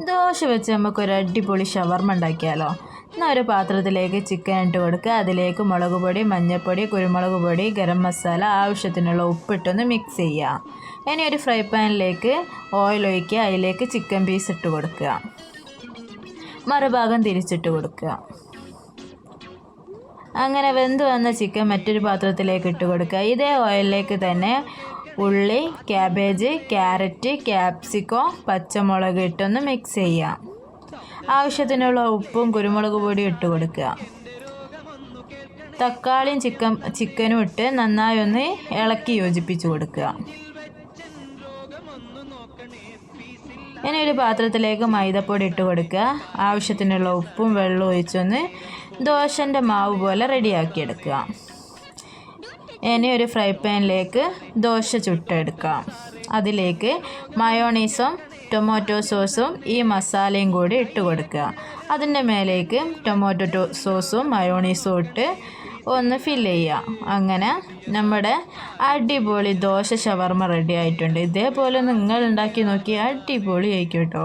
ദോശ വെച്ച് നമുക്ക് ഒരു അടിപൊളി ഷവർമ ഉണ്ടാക്കിയാലോ? എന്നാൽ ഒരു പാത്രത്തിലേക്ക് ചിക്കൻ ഇട്ട് കൊടുക്കുക. അതിലേക്ക് മുളക് പൊടി മഞ്ഞൾപ്പൊടി കുരുമുളക് പൊടി ഗരം മസാല ആവശ്യത്തിനുള്ള ഉപ്പിട്ടൊന്ന് മിക്സ് ചെയ്യുക. ഇനി ഒരു ഫ്രൈ പാനിലേക്ക് ഓയിൽ ഒഴിക്കുക. അതിലേക്ക് ചിക്കൻ പീസ് ഇട്ട് കൊടുക്കുക. മറുഭാഗം തിരിച്ചിട്ട് കൊടുക്കുക. അങ്ങനെ വെന്ത് വന്ന ചിക്കൻ മറ്റൊരു പാത്രത്തിലേക്ക് ഇട്ട് കൊടുക്കുക. ഇതേ ഓയിലിലേക്ക് തന്നെ ഉള്ളി ക്യാബേജ് ക്യാരറ്റ് ക്യാപ്സിക്കോ പച്ചമുളക് ഇട്ടൊന്ന് മിക്സ് ചെയ്യാം. ആവശ്യത്തിനുള്ള ഉപ്പും കുരുമുളക് പൊടിയും ഇട്ട് കൊടുക്കുക. തക്കാളിയും ചിക്കൻ ചിക്കനും ഇട്ട് നന്നായി ഒന്ന് ഇളക്കി യോജിപ്പിച്ച് കൊടുക്കുക. ഇനി ഒരു പാത്രത്തിലേക്ക് മൈദപ്പൊടി ഇട്ട് കൊടുക്കുക. ആവശ്യത്തിനുള്ള ഉപ്പും വെള്ളവും ഒഴിച്ചൊന്ന് ദോശന്റെ മാവ് പോലെ റെഡിയാക്കിയെടുക്കുക ഇനി ഒരു ഫ്രൈ പാനിലേക്ക് ദോശ ചുട്ടെടുക്കാം. അതിലേക്ക് മയോണീസും ടൊമാറ്റോ സോസും ഈ മസാലയും കൂടി ഇട്ട് കൊടുക്കുക. അതിന്റെ മേലേക്ക് ടൊമാറ്റോ സോസും മയോണീസും ഇട്ട് ഒന്ന് ഫില്ല് ചെയ്യുക. അങ്ങനെ നമ്മുടെ അടിപൊളി ദോശ ഷവർമ റെഡി ആയിട്ടുണ്ട്. ഇതേപോലെ നിങ്ങൾ ഉണ്ടാക്കി നോക്കി അടിപൊളി ആയിക്കോട്ടോ കേട്ടോ.